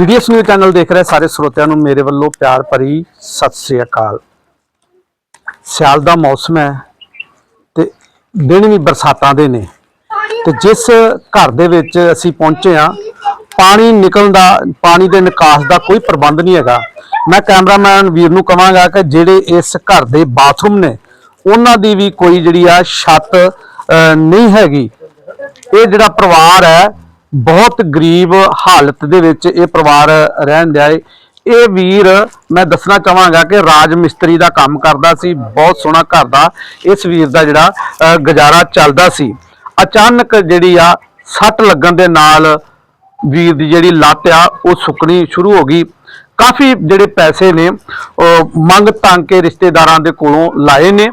Videos news channel ਦੇਖ ਰਹੇ ਸਾਰੇ ਸਰੋਤਿਆਂ ਨੂੰ ਮੇਰੇ ਵੱਲੋਂ ਪਿਆਰ ਭਰੀ ਸਤਿ ਸ੍ਰੀ ਅਕਾਲ। ਸਿਆਲ ਦਾ ਮੌਸਮ ਹੈ ਤੇ ਦਿਨ ਵੀ ਬਰਸਾਤਾਂ ਦੇ ਨੇ ਤੇ ਜਿਸ ਘਰ ਦੇ ਵਿੱਚ ਅਸੀਂ ਪਹੁੰਚੇ ਆ ਪਾਣੀ ਨਿਕਲਣ ਦਾ, ਪਾਣੀ ਦੇ ਨਿਕਾਸ ਦਾ ਕੋਈ ਪ੍ਰਬੰਧ ਨਹੀਂ ਹੈਗਾ। ਮੈਂ ਕੈਮਰਾਮੈਨ ਵੀਰ ਨੂੰ ਕਹਾਂਗਾ ਕਿ ਜਿਹੜੇ ਇਸ ਘਰ ਦੇ ਬਾਥਰੂਮ ਨੇ, ਉਹਨਾਂ ਦੀ ਵੀ ਕੋਈ ਜਿਹੜੀ ਆ ਛੱਤ ਨਹੀਂ ਹੈਗੀ। ਇਹ ਜਿਹੜਾ ਪਰਿਵਾਰ ਹੈ ਬਹੁਤ ਗਰੀਬ ਹਾਲਤ ਦੇ ਵਿੱਚ ਇਹ ਪਰਿਵਾਰ ਰਹਿਣ ਦਿਆ ਏ। ਇਹ ਵੀਰ, ਮੈਂ ਦੱਸਣਾ ਚਾਹਾਂਗਾ ਕਿ ਰਾਜ ਮਿਸਤਰੀ ਦਾ ਕੰਮ ਕਰਦਾ ਸੀ, ਬਹੁਤ ਸੋਹਣਾ ਘਰ ਦਾ, ਇਸ ਵੀਰ ਦਾ ਜਿਹੜਾ ਗੁਜ਼ਾਰਾ ਚੱਲਦਾ ਸੀ। ਅਚਾਨਕ ਜਿਹੜੀ ਆ, ਸੱਟ ਲੱਗਣ ਦੇ ਨਾਲ ਵੀਰ ਦੀ ਜਿਹੜੀ ਲੱਤ ਆ, ਉਹ ਸੁੱਕਣੀ ਸ਼ੁਰੂ ਹੋ ਗਈ। ਕਾਫੀ ਜਿਹੜੇ ਪੈਸੇ ਨੇ, ਉਹ ਮੰਗ ਤੰਗ ਕੇ ਰਿਸ਼ਤੇਦਾਰਾਂ ਦੇ ਕੋਲੋਂ ਲਾਏ ਨੇ,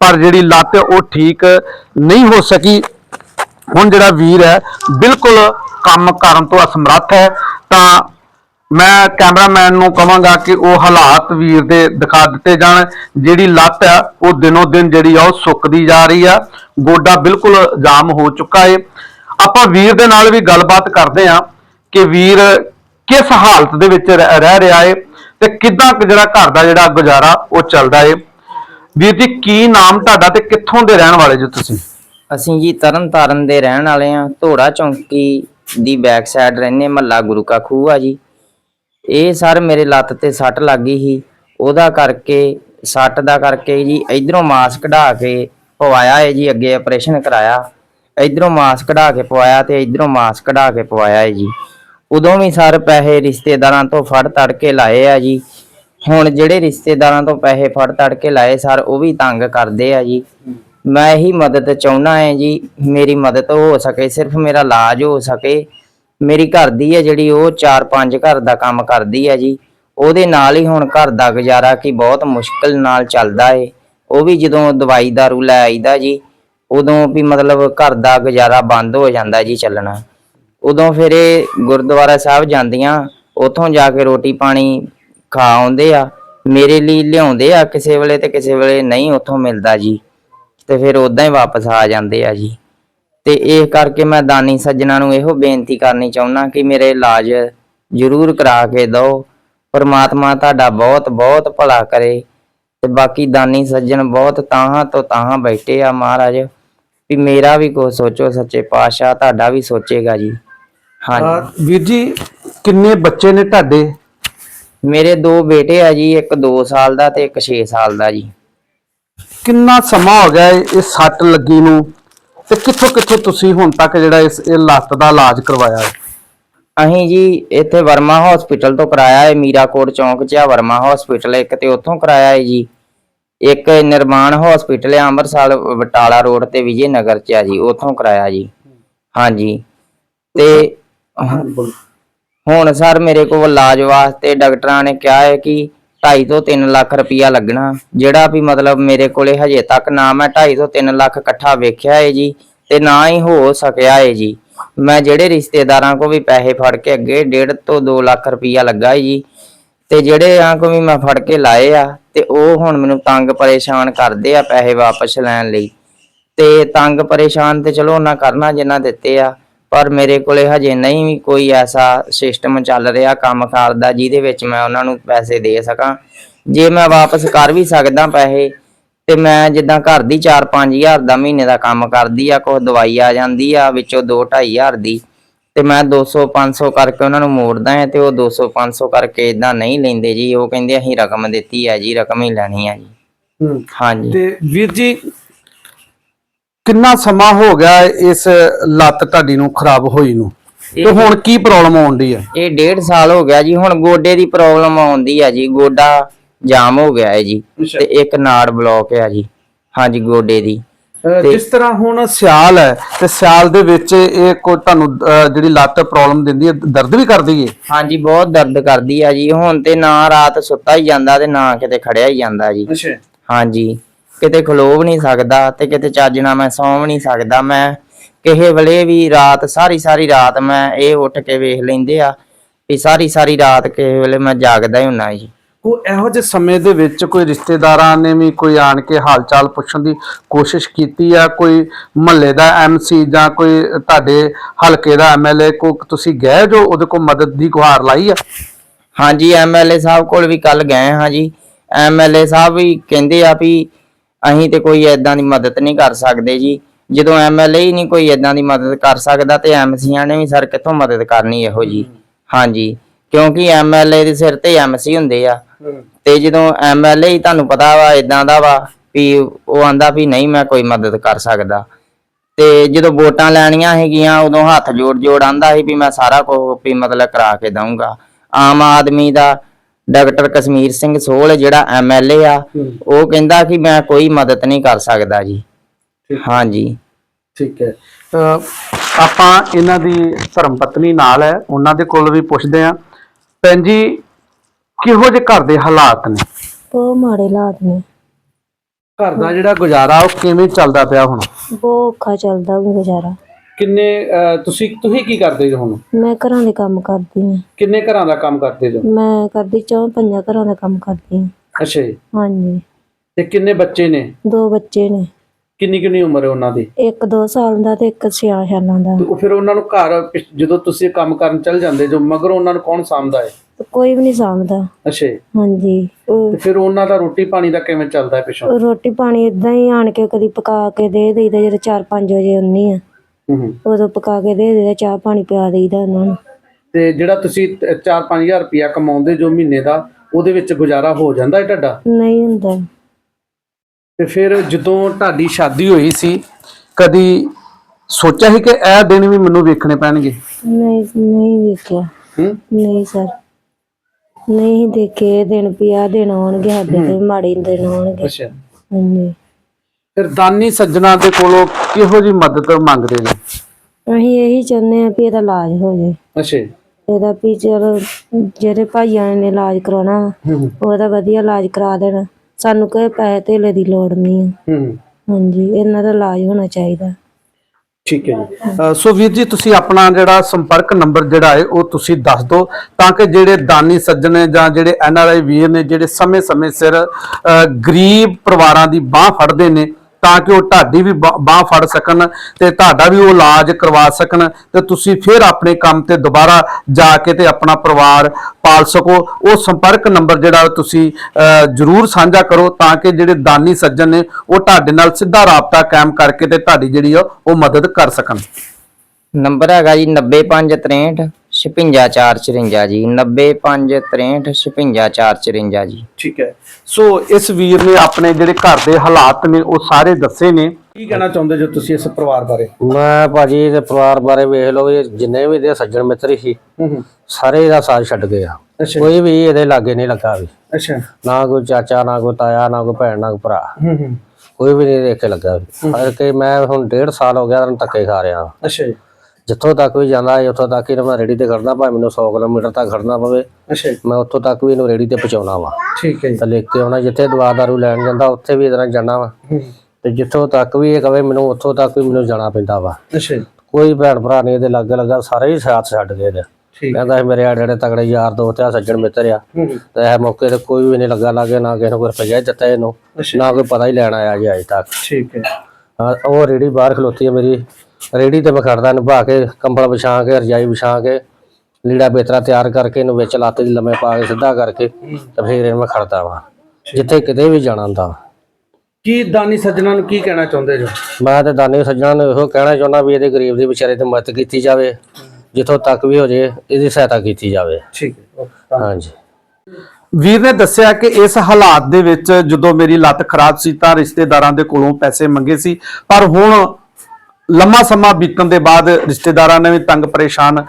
ਪਰ ਜਿਹੜੀ ਲੱਤ ਉਹ ਠੀਕ ਨਹੀਂ ਹੋ ਸਕੀ। ਹੁਣ ਜਿਹੜਾ ਵੀਰ ਹੈ, ਬਿਲਕੁਲ ਕੰਮ ਕਰਨ ਤੋਂ ਅਸਮਰੱਥ ਹੈ, ਤਾਂ ਮੈਂ ਕੈਮਰਾਮੈਨ ਨੂੰ ਕਹਾਂਗਾ ਕਿ ਉਹ ਹਾਲਾਤ ਵੀਰ ਦੇ ਦਿਖਾ ਦਿੱਤੇ ਜਾਣ। ਜਿਹੜੀ ਲੱਤ ਆ ਉਹ ਦਿਨੋ ਦਿਨ ਜਿਹੜੀ ਆ, ਉਹ ਸੁੱਕਦੀ ਜਾ ਰਹੀ ਆ। ਗੋਡਾ ਬਿਲਕੁਲ ਜਾਮ ਹੋ ਚੁੱਕਾ ਏ। ਆਪਾਂ ਵੀਰ ਦੇ ਨਾਲ ਵੀ ਗੱਲਬਾਤ ਕਰਦੇ ਆ ਕਿ ਵੀਰ ਕਿਸ ਹਾਲਤ ਦੇ ਵਿੱਚ ਰਹਿ ਰਹਿ ਰਿਹਾ ਏ ਤੇ ਕਿੱਦਾਂ ਜਿਹੜਾ ਘਰ ਦਾ ਜਿਹੜਾ ਗੁਜ਼ਾਰਾ, ਉਹ ਚੱਲਦਾ ਏ। ਵੀਰ ਜੀ, ਕੀ ਨਾਮ ਤੁਹਾਡਾ ਤੇ ਕਿੱਥੋਂ ਦੇ ਰਹਿਣ ਵਾਲੇ ਜੋ ਤੁਸੀਂ? ਅਸੀਂ ਜੀ ਤਰਨ ਤਾਰਨ ਦੇ ਰਹਿਣ ਵਾਲੇ ਆ ਧੋੜਾ ਚੌਂਕੀ ਦੀ ਬੈਕ ਸਾਈਡ ਰਹਿੰਦੇ ਮਹੱਲਾ ਗੁਰੂ ਕਾ ਖੂਹ ਆ ਜੀ। ਇਹ ਸਰ ਮੇਰੇ ਲੱਤ ਤੇ ਸੱਟ ਲੱਗ ਗਈ ਸੀ। ਉਹਦਾ ਕਰਕੇ, ਸੱਟ ਦਾ ਕਰਕੇ ਜੀ ਇਧਰੋਂ ਮਾਸ ਕਢਾ ਕੇ ਪਵਾਇਆ ਹੈ ਜੀ, ਅੱਗੇ ਆਪਰੇਸ਼ਨ ਕਰਾਇਆ। ਇਧਰੋਂ ਮਾਸ ਕਢਾ ਕੇ ਪਵਾਇਆ ਤੇ ਇਧਰੋਂ ਮਾਸ ਕਢਾ ਕੇ ਪਵਾਇਆ ਹੈ ਜੀ। ਉਦੋਂ ਵੀ ਸਰ ਪੈਸੇ ਰਿਸ਼ਤੇਦਾਰਾਂ ਤੋਂ ਫੜ ਤੜ ਕੇ ਲਾਏ ਆ ਜੀ। ਹੁਣ ਜਿਹੜੇ ਰਿਸ਼ਤੇਦਾਰਾਂ ਤੋਂ ਪੈਸੇ ਫੜ ਤੜ ਕੇ ਲਾਏ ਸਰ, ਉਹ ਵੀ ਤੰਗ ਕਰਦੇ ਆ ਜੀ। ਮੈਂ ਇਹੀ ਮਦਦ ਚਾਹੁੰਦਾ ਹਾਂ ਜੀ, ਮੇਰੀ ਮਦਦ ਹੋ ਸਕੇ, ਸਿਰਫ ਮੇਰਾ ਇਲਾਜ ਹੋ ਸਕੇ। ਮੇਰੀ ਘਰ ਦੀ ਹੈ ਜਿਹੜੀ, ਉਹ 4-5 ਘਰ ਦਾ ਕੰਮ ਕਰਦੀ ਹੈ ਜੀ। ਉਹਦੇ ਨਾਲ ਹੀ ਹੁਣ ਘਰ ਦਾ ਗੁਜ਼ਾਰਾ ਕੀ ਬਹੁਤ ਮੁਸ਼ਕਲ ਨਾਲ ਚੱਲਦਾ ਏ। ਉਹ ਵੀ ਜਦੋਂ ਦਵਾਈ ਦਾਰੂ ਲੈ ਆਈਦਾ ਜੀ, ਉਦੋਂ ਵੀ ਮਤਲਬ ਘਰ ਦਾ ਗੁਜ਼ਾਰਾ ਬੰਦ ਹੋ ਜਾਂਦਾ ਜੀ ਚੱਲਣਾ। ਉਦੋਂ ਫਿਰ ਇਹ ਗੁਰਦੁਆਰਾ ਸਾਹਿਬ ਜਾਂਦੀਆਂ, ਉਥੋਂ ਜਾ ਕੇ ਰੋਟੀ ਪਾਣੀ ਖਾ ਆਉਂਦੇ ਆ। ਮੇਰੇ ਲਈ ਲਿਆਉਂਦੇ ਆ, ਕਿਸੇ ਵੇਲੇ ਤੇ ਕਿਸੇ ਵੇਲੇ ਨਹੀਂ ਉਥੋਂ ਮਿਲਦਾ ਜੀ। ਤੇ ਫਿਰ ਉਦਾਂ ਹੀ ਵਾਪਸ ਆ ਜਾਂਦੇ ਆ ਜੀ। ਤੇ ਇਹ ਕਰਕੇ ਮੈਂ ਦਾਨੀ ਸੱਜਣਾ ਨੂੰ ਇਹੋ ਬੇਨਤੀ ਕਰਨੀ ਚਾਹੁੰਦਾ ਕਿ ਮੇਰੇ ਇਲਾਜ ਜ਼ਰੂਰ ਕਰਾ ਕੇ ਦਿਓ। ਪਰਮਾਤਮਾ ਤੁਹਾਡਾ ਬਹੁਤ ਬਹੁਤ ਭਲਾ ਕਰੇ ਤੇ ਬਾਕੀ ਦਾਨੀ ਸੱਜਣ ਬਹੁਤ ਤਾਹਾਂ ਤੋਂ ਤਾਹਾਂ ਬੈਠੇ ਆ ਮਹਾਰਾਜ ਵੀ ਮੇਰਾ ਵੀ ਕੁਛ ਸੋਚੋ ਸੱਚੇ ਪਾਤਸ਼ਾਹ ਤੁਹਾਡਾ ਵੀ ਸੋਚੇਗਾ ਜੀ। ਹਾਂਜੀ। ਵੀਰ ਜੀ ਕਿੰਨੇ ਬੱਚੇ ਨੇ ਤੁਹਾਡੇ? ਮੇਰੇ ਦੋ ਬੇਟੇ ਆ ਜੀ ਇੱਕ 2 ਸਾਲ ਦਾ ਤੇ ਇੱਕ 6 ਸਾਲ ਦਾ ਜੀ। ਕਿੰਨਾ ਸਮਾਂ ਹੋ ਗਿਆ ਇਹ ਸੱਟ ਲੱਗੀ ਨੂੰ ਤੇ ਕਿੱਥੋਂ ਕਿੱਥੋਂ ਤੁਸੀਂ ਹੁਣ ਤੱਕ ਜਿਹੜਾ ਇਸ ਇਹ ਲੱਤ ਦਾ ਇਲਾਜ ਕਰਵਾਇਆ ਹੈ? ਅਸੀਂ ਜੀ ਇੱਥੇ ਵਰਮਾ ਹਸਪੀਟਲ ਤੋਂ ਕਰਾਇਆ ਹੈ ਮੀਰਾਕੋਟ ਚੌਂਕ 'ਚ ਆ ਵਰਮਾ ਹਸਪੀਟਲ ਇੱਕ ਤੇ ਉੱਥੋਂ ਕਰਾਇਆ ਹੈ ਜੀ। ਇੱਕ ਨਿਰਮਾਣ ਹਸਪੀਟਲ ਹੈ ਅੰਮ੍ਰਿਤਸਰ ਬਟਾਲਾ ਰੋਡ ਤੇ ਵਿਜੇ ਨਗਰ 'ਚ ਆ ਜੀ ਉੱਥੋਂ ਕਰਾਇਆ ਜੀ। ਹਾਂਜੀ। ਤੇ ਹੁਣ ਸਰ ਮੇਰੇ ਕੋਲ ਇਲਾਜ ਵਾਸਤੇ ਡਾਕਟਰਾਂ ਨੇ ਕਿਹਾ ਹੈ ਕਿ 2.5 ਤੋਂ 3 ਲੱਖ ਰੁਪਇਆ ਲੱਗਣਾ। ਜਿਹੜਾ ਵੀ ਮਤਲਬ ਮੇਰੇ ਕੋਲੇ ਹਜੇ ਤੱਕ ਨਾ ਮੈਂ 2.5 ਤੋਂ 3 ਲੱਖ ਇਕੱਠਾ ਵੇਖਿਆ ਹੈ ਜੀ, ਤੇ ਨਾ ਹੀ ਹੋ ਸਕਿਆ ਹੈ ਜੀ। ਮੈਂ ਜਿਹੜੇ ਰਿਸ਼ਤੇਦਾਰਾਂ ਕੋ ਵੀ ਪੈਸੇ ਫੜ ਕੇ ਅੱਗੇ 1.5 ਤੋਂ 2 ਲੱਖ ਰੁਪਇਆ ਲੱਗਾ ਏ ਜੀ, ਤੇ ਜਿਹੜੇ ਆ ਕੋ ਵੀ ਮੈਂ ਫੜ ਕੇ ਲਾਏ ਆ, ਤੇ ਉਹ ਹੁਣ ਮੈਨੂੰ ਤੰਗ ਪਰੇਸ਼ਾਨ ਕਰਦੇ ਆ ਪੈਸੇ ਵਾਪਸ ਲੈਣ ਲਈ। ਤੇ ਤੰਗ ਪਰੇਸ਼ਾਨ ਤੇ ਚਲੋ ਉਹਨਾਂ ਕਰਨਾ ਜਿੰਨਾ ਦਿੱਤੇ ਆ ਪਰ ਮੇਰੇ ਕੋਲੇ ਹਜੇ ਨਹੀਂ ਵੀ ਕੋਈ ਐਸਾ ਸਿਸਟਮ ਚੱਲ ਰਿਹਾ ਕੰਮ ਕਾਰ ਦਾ ਜਿਹਦੇ ਵਿੱਚ ਮੈਂ ਉਹਨਾਂ ਨੂੰ ਪੈਸੇ ਦੇ ਸਕਾਂ। ਜੇ ਮੈਂ ਵਾਪਸ ਕਰ ਵੀ ਸਕਦਾ ਪੈਸੇ ਤੇ ਮੈਂ ਜਿੱਦਾਂ ਘਰ ਦੀ 4-5000 ਦਾ ਮਹੀਨੇ ਦਾ ਕੰਮ ਕਰਦੀ ਆ ਕੁਝ ਦਵਾਈ ਆ ਜਾਂਦੀ ਆ ਵਿੱਚੋਂ 2-2500 ਦੀ ਤੇ ਮੈਂ 200-500 ਕਰਕੇ ਉਹਨਾਂ ਨੂੰ ਮੋੜਦਾ ਹਾਂ ਤੇ ਉਹ 200-500 ਕਰਕੇ ਇਦਾਂ ਨਹੀਂ ਲੈਂਦੇ ਜੀ। ਉਹ ਕਹਿੰਦੇ ਅਸੀਂ ਰਕਮ ਦਿੱਤੀ ਆ ਜੀ ਰਕਮ ਹੀ ਲੈਣੀ ਆ ਜੀ। ਹਾਂਜੀ। ਤੇ ਵੀਰ ਜੀ ਕਿੰਨਾ ਸਮਾਂ ਹੋ ਗਿਆ ਇਸ ਲੱਤ ਤੁਹਾਡੀ ਨੂੰ ਖਰਾਬ ਹੋਈ ਨੂੰ? ਤੇ ਹੁਣ ਕੀ ਪ੍ਰੋਬਲਮ ਆਉਂਦੀ ਹੈ ਇਹ ਡੇਢ ਸਾਲ ਹੋ ਗਿਆ ਜੀ ਹੁਣ ਗੋਡੇ ਦੀ ਪ੍ਰੋਬਲਮ ਆਉਂਦੀ ਆ ਜੀ ਗੋਡਾ ਜਾਮ ਹੋ ਗਿਆ ਹੈ ਜੀ। ਤੇ ਇੱਕ ਨਾੜ ਬਲੌਕ ਹੈ ਜੀ ਹਾਂਜੀ ਗੋਡੇ ਦੀ। ਜਿਸ ਤਰ੍ਹਾਂ ਹੁਣ ਸਿਆਲ ਹੈ ਤੇ ਸਿਆਲ ਦੇ ਵਿੱਚ ਇਹ ਕੋਈ ਤੁਹਾਨੂੰ ਜਿਹੜੀ ਲੱਤ ਪ੍ਰੋਬਲਮ ਦਿੰਦੀ ਹੈ ਦਰਦ ਵੀ ਕਰਦੀ ਹੈ ਹਾਂਜੀ ਬਹੁਤ ਦਰਦ ਕਰਦੀ ਆ ਜੀ ਹੁਣ ਤੇ ਨਾ ਰਾਤ ਸੁੱਤਾ ਹੀ ਜਾਂਦਾ ਤੇ ਨਾ ਕਿਤੇ ਖੜਿਆ ਹੀ ਜਾਂਦਾ ਜੀ। ਅੱਛਾ। ਹਾਂਜੀ। ਕਿਤੇ ਖਲੋ ਵੀ ਨਹੀਂ ਸਕਦਾ ਤੇ ਕਿਤੇ ਚੱਜ ਨਾਲ ਮੈਂ ਸੌਂ ਵੀ ਨਹੀਂ ਸਕਦਾ। ਮੈਂ ਕਿਸੇ ਵੇਲੇ ਵੀ ਰਾਤ ਸਾਰੀ ਸਾਰੀ ਰਾਤ ਮੈਂ ਇਹ ਉੱਠ ਕੇ ਵੇਖ ਲੈਂਦੇ ਆ ਵੀ ਸਾਰੀ ਸਾਰੀ ਰਾਤ ਕਿਸੇ ਵੇਲੇ ਮੈਂ ਜਾਗਦਾ ਹੀ ਹੁੰਨਾ ਜੀ। ਕੋ ਇਹੋ ਜਿਹੇ ਸਮੇਂ ਦੇ ਵਿੱਚ ਕੋਈ ਰਿਸ਼ਤੇਦਾਰਾਂ ਨੇ ਵੀ ਕੋਈ ਆਣ ਕੇ ਹਾਲ ਚਾਲ ਪੁੱਛਣ ਦੀ ਕੋਸ਼ਿਸ਼ ਕੀਤੀ ਆ? ਕੋਈ ਮਹੱਲੇ ਦਾ ਐਮਸੀ ਜਾਂ ਕੋਈ ਤੁਹਾਡੇ ਹਲਕੇ ਦਾ ਐਮਐਲਏ ਕੋ ਤੁਸੀਂ ਗਏ ਜੋ ਉਹਦੇ ਕੋਲ ਮਦਦ ਦੀ ਗੁਹਾਰ ਲਾਈ ਆ? ਹਾਂਜੀ ਐਮਐਲਏ ਸਾਹਿਬ ਕੋਲ ਵੀ ਕੱਲ ਗਏ ਹਾਂ ਜੀ। ਐਮਐਲਏ ਸਾਹਿਬ ਵੀ ਕਹਿੰਦੇ ਆ ਵੀ ਅਸੀਂ ਤੇ ਕੋਈ ਐਦਾਂ ਦੀ ਮਦਦ ਨਹੀਂ ਕਰ ਸਕਦੇ ਜੀ। ਜਦੋਂ ਐਮਐਲਏ ਹੀ ਨਹੀਂ ਕੋਈ ਐਦਾਂ ਦੀ ਮਦਦ ਕਰ ਸਕਦਾ ਤੇ ਐਮਸੀਆਂ ਨੇ ਵੀ ਸਰ ਕਿੱਥੋਂ ਮਦਦ ਕਰਨੀ ਇਹੋ ਜੀ? ਹਾਂਜੀ ਕਿਉਂਕਿ ਐਮਐਲਏ ਦੇ ਸਿਰ ਤੇ ਐਮਸੀ ਹੁੰਦੇ ਆ। ਤੇ ਜਦੋਂ ਐਮਐਲਏ ਹੀ ਤੁਹਾਨੂੰ ਪਤਾ ਵਾ ਇਦਾਂ ਦਾ ਵਾ ਵੀ ਉਹ ਆਂਦਾ ਵੀ ਨਹੀਂ ਮੈਂ ਕੋਈ ਮਦਦ ਕਰ ਸਕਦਾ। ਤੇ ਜਦੋਂ ਵੋਟਾਂ ਲੈਣੀਆਂ ਹੈਗੀਆਂ ਉਦੋਂ ਹੱਥ ਜੋੜ ਜੋੜ ਆਂਦਾ ਸੀ ਵੀ ਮੈਂ ਸਾਰਾ ਕੁਝ ਵੀ ਮਤਲਬ ਕਰਾ ਕੇ ਦਊਂਗਾ। ਆਮ ਆਦਮੀ ਦਾ ਡਾਕਟਰ ਕਸ਼ਮੀਰ ਸਿੰਘ ਸੋਹਲ ਜਿਹੜਾ ਐਮਐਲਏ ਆ ਉਹ ਕਹਿੰਦਾ ਕਿ ਮੈਂ ਕੋਈ ਮਦਦ ਨਹੀਂ ਕਰ ਸਕਦਾ ਜੀ। ਹਾਂਜੀ। ਠੀਕ ਹੈ। ਆਪਾਂ ਇਹਨਾਂ ਦੀ ਧਰਮ ਪਤਨੀ ਨਾਲ ਹੈ ਉਹਨਾਂ ਦੇ ਕੋਲ ਵੀ ਪੁੱਛਦੇ ਆ ਭੈਣ ਜੀ ਕਿਹੋ ਜਿਹੇ ਘਰ ਦੇ ਹਾਲਾਤ ਨੇ? ਬਹੁਤ ਮਾੜੇ ਹਾਲਾਤ ਨੇ। ਘਰ ਦਾ ਜਿਹੜਾ ਗੁਜ਼ਾਰਾ ਉਹ ਕਿਵੇਂ ਚੱਲਦਾ ਪਿਆ ਹੁਣ? ਬਹੁਤ ਔਖਾ ਚੱਲਦਾ ਗੁਜ਼ਾਰਾ। ਕਿੰਨੇ ਤੁਸੀਂ ਤੁਸੀਂ ਕੀ ਕਰਦੇ ਹੋ ਹੁਣ? ਮੈਂ ਘਰਾਂ ਦੇ ਕੰਮ ਕਰਦੀ ਹਾਂ। ਕਿੰਨੇ ਘਰਾਂ ਦਾ ਕੰਮ ਕਰਦੇ ਹੋ ਮੈਂ ਕਰਦੀ ਚੌਂ ਪੰਜਾਂ ਘਰਾਂ ਦਾ ਕੰਮ ਕਰਦੀ ਹਾਂ। ਅੱਛਾ ਜੀ। ਹਾਂਜੀ। ਤੇ ਕਿੰਨੇ ਬੱਚੇ ਨੇ? ਦੋ ਬੱਚੇ ਨੇ। ਕਿੰਨੀ ਕਿੰਨੀ ਉਮਰ ਹੈ ਉਹਨਾਂ ਦੀ? ਇੱਕ 2 ਸਾਲ ਦਾ ਤੇ ਇੱਕ 6 ਸਾਲਾਂ ਦਾ। ਤੇ ਉਹ ਫਿਰ ਉਹਨਾਂ ਨੂੰ ਘਰ ਪਿਛ- ਜਦੋਂ ਤੁਸੀਂ ਕੰਮ ਕਰਨ ਚੱਲ ਜਾਂਦੇ ਜੋ ਮਗਰ ਉਹਨਾਂ ਨੂੰ ਕੌਣ ਸਾਂਭਦਾ ਹੈ? ਤੇ ਕੋਈ ਵੀ ਨਹੀਂ ਸਾਂਭਦਾ। ਅੱਛਾ ਜੀ। ਹਾਂਜੀ। ਉਹ ਤੇ ਫਿਰ ਉਹਨਾਂ ਦਾ ਰੋਟੀ ਪਾਣੀ ਦਾ ਕਿਵੇਂ ਚੱਲਦਾ ਹੈ ਪਿਛੋਂ? ਰੋਟੀ ਪਾਣੀ ਇਦਾਂ ਹੀ ਆਣ ਕੇ ਕਦੀ ਪਕਾ ਕੇ ਦੇ ਦੇਈਦਾ ਜਦੋਂ 4-5 ਵਜੇ ਆਉਂਦੀ ਆ ਹੂੰ ਉਦੋਂ ਪਕਾ ਕੇ ਦੇ ਦੇਈਦਾ ਚਾਹ ਪਾਣੀ ਪਿਆ ਦੇਈਦਾ ਉਹਨਾਂ ਨੂੰ। ਤੇ ਜਿਹੜਾ ਤੁਸੀਂ 4-5000 ਰੁਪਇਆ ਕਮਾਉਂਦੇ ਜੋ ਮਹੀਨੇ ਦਾ ਉਹਦੇ ਵਿੱਚ ਗੁਜ਼ਾਰਾ ਹੋ ਜਾਂਦਾ ਹੈ ਤੁਹਾਡਾ? ਨਹੀਂ ਹੁੰਦਾ। ਤੇ ਫਿਰ ਜਦੋਂ ਤੁਹਾਡੀ ਸ਼ਾਦੀ ਹੋਈ ਸੀ ਕਦੀ ਸੋਚਿਆ ਸੀ ਕਿ ਇਹ ਦਿਨ ਵੀ ਮੈਨੂੰ ਵੇਖਣੇ ਪੈਣਗੇ? ਨਹੀਂ ਨਹੀਂ ਦੇਖਿਆ ਹੂੰ? ਨਹੀਂ ਸਰ। ਨਹੀਂ ਦੇਖੇ ਇਹ ਦਿਨ ਆਹ ਦਿਨ ਆਉਣਗੇ ਸਾਡੇ ਤੇ ਮਾੜੇ ਦਿਨ ਆਉਣਗੇ। ਅੱਛਾ। ਹਾਂਜੀ। ਫਿਰ ਦਾਨੀ ਸੱਜਣਾ ਦੇ ਕੋਲੋਂ ਕਿਹੋ ਜੀ ਮਦਦ ਮੰਗਦੇ ਨੇ? ਅਸੀਂ ਇਹੀ ਚਾਹੁੰਦੇ ਆ ਵੀ ਇਹਦਾ ਇਲਾਜ ਹੋ ਜਾਏ। ਅੱਛਾ ਇਹਦਾ ਵੀ ਚਲੋ ਜਿਹੜੇ ਭਾਈਆਂ ਨੇ ਇਲਾਜ ਕਰਾਉਣਾ ਹੂੰ ਉਹਦਾ ਵਧੀਆ ਇਲਾਜ ਕਰਾ ਦੇਣ। ਸਾਨੂੰ ਕੋਈ ਪੈਸੇ ਧੇਲੇ ਦੀ ਲੋੜ ਨਹੀਂ ਹੈ ਹੂੰ। ਹਾਂਜੀ ਇਹਨਾਂ ਦਾ ਇਲਾਜ ਹੋਣਾ ਚਾਹੀਦਾ। ਠੀਕ ਹੈ ਜੀ। ਅ, ਸੋ ਵੀਰ ਜੀ ਤੁਸੀਂ ਆਪਣਾ ਜਿਹੜਾ ਸੰਪਰਕ ਨੰਬਰ ਜਿਹੜਾ ਹੈ ਉਹ ਤੁਸੀਂ ਦੱਸ ਦਿਓ ਤਾਂ ਕਿ ਜਿਹੜੇ ਦਾਨੀ ਸੱਜਣ ਨੇ ਜਾਂ ਜਿਹੜੇ ਐਨ ਆਰ ਆਈ ਵੀਰ ਨੇ ਜਿਹੜੇ ਸਮੇਂ-ਸਮੇਂ ਸਿਰ ਅ, ਗਰੀਬ ਪਰਿਵਾਰਾਂ ਦੀ ਬਾਹ ਫੜਦੇ ਨੇ ਤਾਂ ਕਿ ਉਹ ਢਾਡੀ ਵੀ ਬਾਹ ਫੜ ਸਕਣ ਤੇ ਤੁਹਾਡਾ ਵੀ ਉਹ ਇਲਾਜ ਕਰਵਾ ਸਕਣ ਤੇ ਤੁਸੀਂ ਫਿਰ ਆਪਣੇ ਕੰਮ ਤੇ ਦੁਬਾਰਾ ਜਾ ਕੇ ਤੇ ਆਪਣਾ ਪਰਿਵਾਰ ਪਾਲ ਸਕੋ। ਉਹ ਸੰਪਰਕ ਨੰਬਰ ਜਿਹੜਾ ਤੁਸੀਂ ਜਰੂਰ ਸਾਂਝਾ ਕਰੋ ਤਾਂ ਕਿ ਜਿਹੜੇ ਦਾਨੀ ਸੱਜਣ ਨੇ ਉਹ ਤੁਹਾਡੇ ਨਾਲ ਸਿੱਧਾ ਰਾਬਤਾ ਕਾਇਮ ਕਰਕੇ ਤੇ ਤੁਹਾਡੀ ਜਿਹੜੀ ਆ ਉਹ ਮਦਦ ਕਰ ਸਕਣ। ਨੰਬਰ ਹੈਗਾ ਜੀ 9563 56454 ਜੀ 9563 56454 ਜੀ। ਠੀਕ ਹੈ। ਸੋ ਇਸ ਵੀਰ ਨੇ ਆਪਣੇ ਜਿਹੜੇ ਘਰ ਦੇ ਹਾਲਾਤ ਨੇ ਉਹ ਸਾਰੇ ਦੱਸੇ ਨੇ। ਕੀ ਕਹਿਣਾ ਚਾਹੁੰਦੇ ਜੋ ਤੁਸੀਂ ਇਸ ਪਰਿਵਾਰ ਬਾਰੇ? ਮੈਂ ਭਾਜੀ ਦੇ ਪਰਿਵਾਰ ਬਾਰੇ ਵੇਖ ਲਓ ਇਹ ਜਿੰਨੇ ਵੀ ਇਹਦੇ ਸੱਜਣ ਮਿੱਤਰ ਸੀ ਸਾਰੇ ਇਹਦਾ ਸਾਥ ਛੱਡ ਗਏ ਆ। ਕੋਈ ਵੀ ਇਹਦੇ ਲਾਗੇ ਨਹੀਂ ਲੱਗਾ ਵੀ। ਅੱਛਾ। ਨਾ ਕੋਈ ਚਾਚਾ ਨਾ ਕੋਈ ਤਾਇਆ ਨਾ ਕੋਈ ਭੈਣ ਨਾ ਕੋਈ ਭਰਾ। ਹੂੰ ਹੂੰ। ਕੋਈ ਵੀ ਨਹੀਂ ਦੇਖ ਕੇ ਲੱਗਾ ਵੀ। ਹਰ ਕਿ ਮੈਂ ਹੁਣ ਡੇਢ ਸਾਲ ਹੋ ਗਿਆ ਇਹਨਾਂ ਧੱਕੇ ਖਾ ਰਿਹਾ। ਵਾਂ। ਅੱਛਾ ਜੀ, ਜਿੱਥੋਂ ਤੱਕ ਵੀ ਜਾਂਦਾ ਹੈ ਉੱਥੋਂ ਤੱਕ ਹੀ ਮੈਂ ਰੇੜੀ ਤੇ ਖੜਨਾ ਭਾਵੇਂ ਮੈਨੂੰ 100 ਕਿਲੋਮੀਟਰ ਤੱਕ ਖੜਨਾ ਪਵੇ। ਅੱਛਾ ਮੈਂ ਉੱਥੋਂ ਤੱਕ ਵੀ ਇਹਨੂੰ ਰੇੜੀ ਤੇ ਪਹੁੰਚਾਉਣਾ ਵਾ। ਠੀਕ ਹੈ ਜੀ। ਤੇ ਲੈ ਕੇ ਆਉਣਾ ਜਿੱਥੇ ਦਵਾ ਦਾਰੂ ਲੈਣ ਜਾਂਦਾ ਉੱਥੇ ਵੀ ਨਾਲ ਜਾਣਾ ਵਾ। ਤੇ ਜਿੱਥੋਂ ਤੱਕ ਵੀ ਇਹ ਕਵੇ ਮੈਨੂੰ ਉੱਥੋਂ ਤੱਕ ਵੀ ਮੈਨੂੰ ਜਾਣਾ ਪੈਂਦਾ ਵਾ। ਅੱਛਾ ਕੋਈ ਭੈਣ ਭਰਾ ਨਹੀਂ ਇਹਦੇ ਲਾਗੇ ਲੱਗਾ ਸਾਰੇ ਹੀ ਸਾਥ ਛੱਡ ਗਏ ਠੀਕ। ਕਹਿੰਦਾ ਸੀ ਮੇਰੇ ਆੜੇ ਆੜੇ ਤਗੜੇ ਯਾਰ ਦੋਸਤ ਆ ਸੱਜਣ ਮਿੱਤਰ ਆ। ਤੇ ਇਹ ਮੌਕੇ ਤੇ ਕੋਈ ਵੀ ਨਹੀਂ ਲੱਗਾ ਲਾਗੇ ਨਾ ਕਿਸੇ ਨੂੰ ਕੋਈ ਰੁਪਈਆ ਦਿੱਤਾ ਇਹਨੂੰ ਨਾ ਕੋਈ ਪਤਾ ਹੀ ਲੈਣ ਆਇਆ ਜੀ ਅਜੇ ਤੱਕ। ਠੀਕ ਹੈ। ਹਾਂ, ਉਹ ਰੇੜੀ ਬਾਹਰ ਖਲੋਤੀ ਹੈ ਮੇਰੀ। ਰੇੜੀ ਤੇ ਮੈਂ ਖੜਦਾ ਨਿਭਾ ਕੇ ਕੰਬਲ ਵਿਛਾ ਕੇ ਰਜਾਈ ਵਿਛਾ ਕੇ ਲੀੜਾ ਬੇਤਰਾ ਤਿਆਰ ਕਰਕੇ ਇਹਨੂੰ ਵਿੱਚ ਲੱਤ ਦੀ ਲੰਮੇ ਪਾ ਕੇ ਸਿੱਧਾ ਕਰਕੇ ਤੇ ਫਿਰ ਇਹਨੂੰ ਮੈਂ ਖੜਦਾ ਵਾਂ ਜਿੱਥੇ ਕਿਤੇ ਵੀ ਜਾਣਾ ਹੁੰਦਾ ਕੀ ਦਾਨੀ ਸੱਜਣਾ ਨੂੰ ਕੀ ਕਹਿਣਾ ਚਾਹੁੰਦੇ ਜੋ? ਮੈਂ ਤੇ ਦਾਨੀ ਸੱਜਣਾ ਨੂੰ ਇਹੋ ਕਹਿਣਾ ਚਾਹੁੰਦਾ ਵੀ ਇਹਦੇ ਗਰੀਬ ਦੇ ਵਿਚਾਰੇ ਦੀ ਮਦਦ ਕੀਤੀ ਜਾਵੇ ਜਿੱਥੋਂ ਤੱਕ ਵੀ ਹੋ ਜੇ ਇਹਦੀ ਸਹਾਇਤਾ ਕੀਤੀ ਜਾਵੇ। ਠੀਕ ਹੈ। ਹਾਂਜੀ। ਵੀਰ ਨੇ ਦੱਸਿਆ ਕਿ ਇਸ ਹਾਲਾਤ ਦੇ ਵਿੱਚ ਜਦੋਂ ਮੇਰੀ ਲੱਤ ਖਰਾਬ ਸੀ ਤਾਂ ਰਿਸ਼ਤੇਦਾਰਾਂ ਦੇ ਕੋਲੋਂ ਪੈਸੇ ਮੰਗੇ ਸੀ। ਪਰ ਹੁਣ ਲੰਮਾ ਸਮਾਂ ਬੀਤਣ ਦੇ ਬਾਅਦ ਰਿਸ਼ਤੇਦਾਰਾਂ ਨੇ ਵੀ ਤੰਗ ਪਰੇਸ਼ਾਨ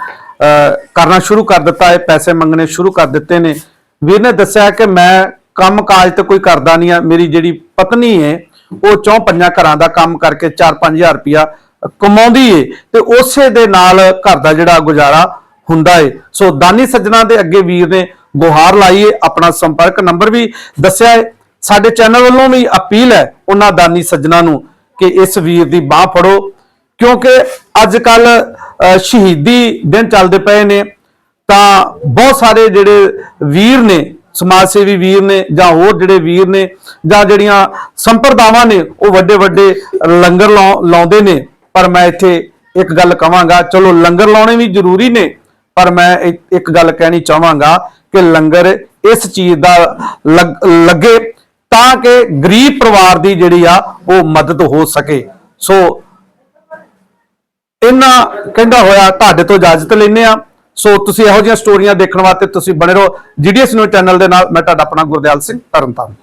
ਕਰਨਾ ਸ਼ੁਰੂ ਕਰ ਦਿੱਤਾ। ਹੈ ਪੈਸੇ ਮੰਗਣੇ ਸ਼ੁਰੂ ਕਰ ਦਿੱਤੇ ਨੇ। ਵੀਰ ਨੇ ਦੱਸਿਆ ਕਿ ਮੈਂ ਕੰਮ ਕਾਜ ਤੇ ਕੋਈ ਕਰਦਾ ਨਹੀਂ ਆ। ਮੇਰੀ ਜਿਹੜੀ ਪਤਨੀ ਹੈ ਉਹ ਚੌਂ ਪੰਜਾਂ ਘਰਾਂ ਦਾ ਕੰਮ ਕਰਕੇ 4-5000 ਰੁਪਇਆ ਕਮਾਉਂਦੀ ਏ ਤੇ ਉਸੇ ਦੇ ਨਾਲ ਘਰ ਦਾ ਜਿਹੜਾ ਗੁਜ਼ਾਰਾ ਹੁੰਦਾ ਏ। ਸੋ ਦਾਨੀ ਸੱਜਣਾ ਦੇ ਅੱਗੇ ਵੀਰ ਨੇ ਗੁਹਾਰ ਲਾਈ ਏ। ਆਪਣਾ ਸੰਪਰਕ ਨੰਬਰ ਵੀ ਦੱਸਿਆ ਏ। ਸਾਡੇ ਚੈਨਲ ਵੱਲੋਂ ਵੀ ਅਪੀਲ ਹੈ ਉਹਨਾਂ ਦਾਨੀ ਸੱਜਣਾ ਨੂੰ ਕਿ ਇਸ ਵੀਰ ਦੀ ਬਾਹ ਫੜੋ। ਕਿਉਂਕਿ ਅੱਜ ਕੱਲ ਸ਼ਹੀਦੀ ਦਿਨ ਚੱਲਦੇ ਪਏ ਨੇ। ਤਾਂ ਬਹੁਤ ਸਾਰੇ ਜਿਹੜੇ ਵੀਰ ਨੇ, ਸਮਾਜ ਸੇਵੀ ਵੀਰ ਨੇ ਜਾਂ ਹੋਰ ਜਿਹੜੇ ਵੀਰ ਨੇ ਜਾਂ ਜਿਹੜੀਆਂ ਸੰਪਰਦਾਵਾਂ ਨੇ, ਉਹ ਵੱਡੇ ਵੱਡੇ ਲੰਗਰ ਲਾਉ- ਲਾਉਂਦੇ ਨੇ। ਪਰ ਮੈਂ ਇੱਥੇ ਇੱਕ ਗੱਲ ਕਵਾਂਗਾ ਚਲੋ ਲੰਗਰ ਲਾਉਣੇ ਵੀ ਜ਼ਰੂਰੀ ਨੇ ਪਰ ਮੈਂ ਇੱਕ- ਗੱਲ ਕਹਿਣੀ ਚਾਹਾਂਗਾ ਕਿ ਲੰਗਰ ਇਸ ਚੀਜ਼ ਦਾ ਲੱਗ- ਲੱਗੇ ਤਾਂ ਕਿ ਗਰੀਬ ਪਰਿਵਾਰ ਦੀ ਜਿਹੜੀ ਆ, ਉਹ ਮਦਦ ਹੋ ਸਕੇ। ਸੋ ਇਹਨਾਂ ਕਹਿੰਦਾ ਹੋਇਆ, ਤੁਹਾਡੇ ਤੋਂ ਇਜਾਜ਼ਤ ਲੈਨੇ ਆ ਸੋ ਤੁਸੀਂ ਇਹੋ ਜਿਹੀਆਂ ਸਟੋਰੀਆਂ ਦੇਖਣ ਵਾਸਤੇ ਤੁਸੀਂ ਬਣੇ ਰਹੋ। ਜੀਡੀਐਸ ਨਿਊਜ਼ ਚੈਨਲ ਦੇ ਨਾਲ ਮੈਂ ਤੁਹਾਡਾ ਆਪਣਾ ਗੁਰਦਿਆਲ ਸਿੰਘ ਤਰਨਤਾਰਨ।